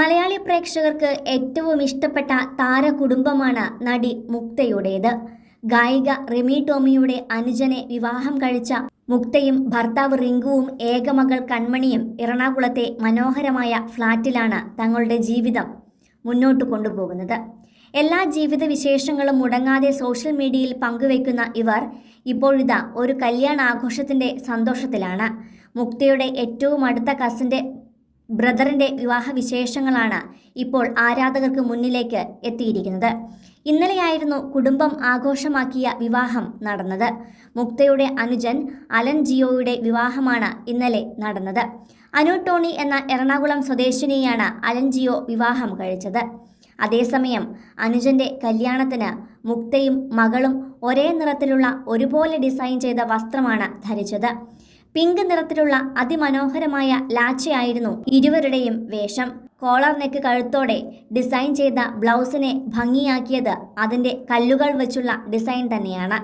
മലയാളി പ്രേക്ഷകർക്ക് ഏറ്റവും ഇഷ്ടപ്പെട്ട താരകുടുംബമാണ് നടി മുക്തയുടേത്. ഗായിക റിമി ടോമിയുടെ അനുജനെ വിവാഹം കഴിച്ച മുക്തയും ഭർത്താവ് റിങ്കുവും ഏകമകൾ കൺമണിയും എറണാകുളത്തെ മനോഹരമായ ഫ്ളാറ്റിലാണ് തങ്ങളുടെ ജീവിതം മുന്നോട്ട് കൊണ്ടുപോകുന്നത്. എല്ലാ ജീവിത വിശേഷങ്ങളും മുടങ്ങാതെ സോഷ്യൽ മീഡിയയിൽ പങ്കുവയ്ക്കുന്ന ഇവർ ഇപ്പോഴിതാ ഒരു കല്യാണ ആഘോഷത്തിന്റെ സന്തോഷത്തിലാണ്. മുക്തയുടെ ഏറ്റവും അടുത്ത കസിന്റെ ബ്രദറിന്റെ വിവാഹ വിശേഷങ്ങളാണ് ഇപ്പോൾ ആരാധകർക്ക് മുന്നിലേക്ക് എത്തിയിരിക്കുന്നത്. ഇന്നലെയായിരുന്നു കുടുംബം ആഘോഷമാക്കിയ വിവാഹം നടന്നത്. മുക്തയുടെ അനുജൻ അലൻ ജിയോയുടെ വിവാഹമാണ് ഇന്നലെ നടന്നത്. അനു ടോണി എന്ന എറണാകുളം സ്വദേശിനിയാണ് അലൻ ജിയോ വിവാഹം കഴിച്ചത്. അതേസമയം അനുജന്റെ കല്യാണത്തിന് മുക്തയും മകളും ഒരേ നിറത്തിലുള്ള ഒരുപോലെ ഡിസൈൻ ചെയ്ത വസ്ത്രമാണ് ധരിച്ചത്. പിങ്ക് നിറത്തിലുള്ള അതിമനോഹരമായ ലാച്ചയായിരുന്നു ഇരുവരുടെയും വേഷം. കോളർ നെക്ക് കഴുത്തോടെ ഡിസൈൻ ചെയ്ത ബ്ലൗസിനെ ഭംഗിയാക്കിയത് അതിന്റെ കല്ലുകൾ വെച്ചുള്ള ഡിസൈൻ തന്നെയാണ്.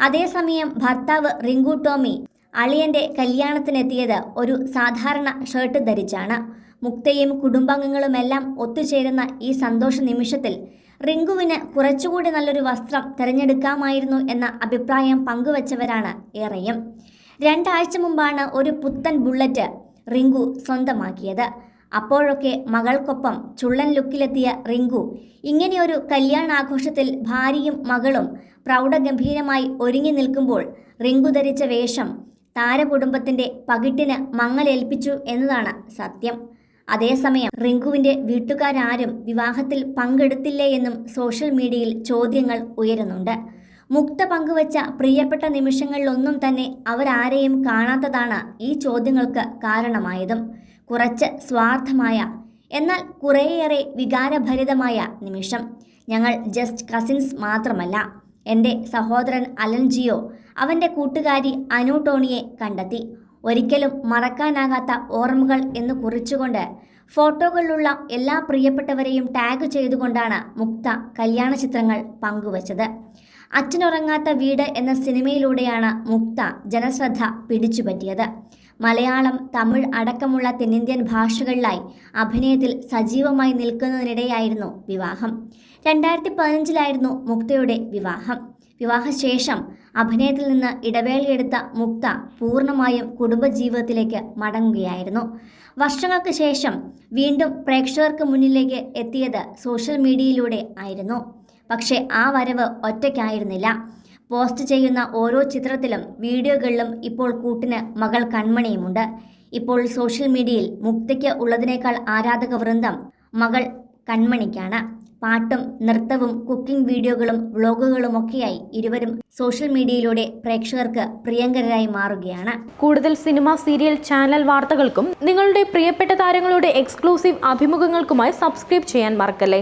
അതേസമയം ഭർത്താവ് റിങ്കു ടോമി അളിയന്റെ കല്യാണത്തിനെത്തിയത് ഒരു സാധാരണ ഷർട്ട് ധരിച്ചാണ്. മുക്തയും കുടുംബാംഗങ്ങളുമെല്ലാം ഒത്തുചേരുന്ന ഈ സന്തോഷ നിമിഷത്തിൽ റിങ്കുവിന് കുറച്ചുകൂടി നല്ലൊരു വസ്ത്രം തിരഞ്ഞെടുക്കാമായിരുന്നു എന്ന അഭിപ്രായം പങ്കുവച്ചവരാണ് ഏറെയും. രണ്ടാഴ്ച മുമ്പാണ് ഒരു പുത്തൻ ബുള്ളറ്റ് റിങ്കു സ്വന്തമാക്കിയത്. അപ്പോഴൊക്കെ മകൾക്കൊപ്പം ചുള്ളൻ ലുക്കിലെത്തിയ റിങ്കു ഇങ്ങനെയൊരു കല്യാണാഘോഷത്തിൽ ഭാര്യയും മകളും പ്രൗഢഗംഭീരമായി ഒരുങ്ങി നിൽക്കുമ്പോൾ റിങ്കു ധരിച്ച വേഷം താരകുടുംബത്തിന്റെ പകിട്ടിന് മങ്ങലേൽപ്പിച്ചു എന്നതാണ് സത്യം. അതേസമയം റിങ്കുവിന്റെ വീട്ടുകാരാരും വിവാഹത്തിൽ പങ്കെടുത്തില്ലേ എന്നും സോഷ്യൽ മീഡിയയിൽ ചോദ്യങ്ങൾ ഉയരുന്നുണ്ട്. മുക്ത പങ്കുവച്ച പ്രിയപ്പെട്ട നിമിഷങ്ങളിലൊന്നും തന്നെ അവരാരെയും കാണാത്തതാണ് ഈ ചോദ്യങ്ങൾക്ക് കാരണമായതും. കുറച്ച് സ്വാർത്ഥമായ എന്നാൽ കുറേയേറെ വികാരഭരിതമായ നിമിഷം. ഞങ്ങൾ ജസ്റ്റ് കസിൻസ് മാത്രമല്ല. എന്റെ സഹോദരൻ അലൻജിയോ അവന്റെ കൂട്ടുകാരി അനു ടോണിയെ കണ്ടെത്തി. ഒരിക്കലും മറക്കാനാകാത്ത ഓർമ്മകൾ എന്ന് കുറിച്ചുകൊണ്ട് ഫോട്ടോകളിലുള്ള എല്ലാ പ്രിയപ്പെട്ടവരെയും ടാഗ് ചെയ്തുകൊണ്ടാണ് മുക്ത കല്യാണ ചിത്രങ്ങൾ പങ്കുവച്ചത്. അച്ഛനുറങ്ങാത്ത വീട് എന്ന സിനിമയിലൂടെയാണ് മുക്ത ജനശ്രദ്ധ പിടിച്ചുപറ്റിയത്. മലയാളം തമിഴ് അടക്കമുള്ള തെന്നിന്ത്യൻ ഭാഷകളിലായി അഭിനയത്തിൽ സജീവമായി നിൽക്കുന്നതിനിടെയായിരുന്നു വിവാഹം. രണ്ടായിരത്തി പതിനഞ്ചിലായിരുന്നു മുക്തയുടെ വിവാഹം. വിവാഹശേഷം അഭിനയത്തിൽ നിന്ന് ഇടവേളയെടുത്ത മുക്ത പൂർണമായും കുടുംബജീവിതത്തിലേക്ക് മടങ്ങുകയായിരുന്നു. വർഷങ്ങൾക്ക് ശേഷം വീണ്ടും പ്രേക്ഷകർക്ക് മുന്നിലേക്ക് എത്തിയത് സോഷ്യൽ മീഡിയയിലൂടെ ആയിരുന്നു. പക്ഷേ ആ വരവ് ഒറ്റയ്ക്കായിരുന്നില്ല. പോസ്റ്റ് ചെയ്യുന്ന ഓരോ ചിത്രത്തിലും വീഡിയോകളിലും ഇപ്പോൾ കൂട്ടിന് മകൾ കൺമണിയുമുണ്ട്. ഇപ്പോൾ സോഷ്യൽ മീഡിയയിൽ മുക്തയ്ക്ക് ഉള്ളതിനേക്കാൾ ആരാധക വൃന്ദം മകൾ കൺമണിക്കാണ്. പാട്ടും നൃത്തവും കുക്കിംഗ് വീഡിയോകളും വ്ളോഗുകളുമൊക്കെയായി ഇരുവരും സോഷ്യൽ മീഡിയയിലൂടെ പ്രേക്ഷകർക്ക് പ്രിയങ്കരായി മാറുകയാണ്. കൂടുതൽ സിനിമ സീരിയൽ ചാനൽ വാർത്തകൾക്കും നിങ്ങളുടെ പ്രിയപ്പെട്ട താരങ്ങളുടെ എക്സ്ക്ലൂസീവ് അഭിമുഖങ്ങൾക്കുമായി സബ്സ്ക്രൈബ് ചെയ്യാൻ മറക്കല്ലേ?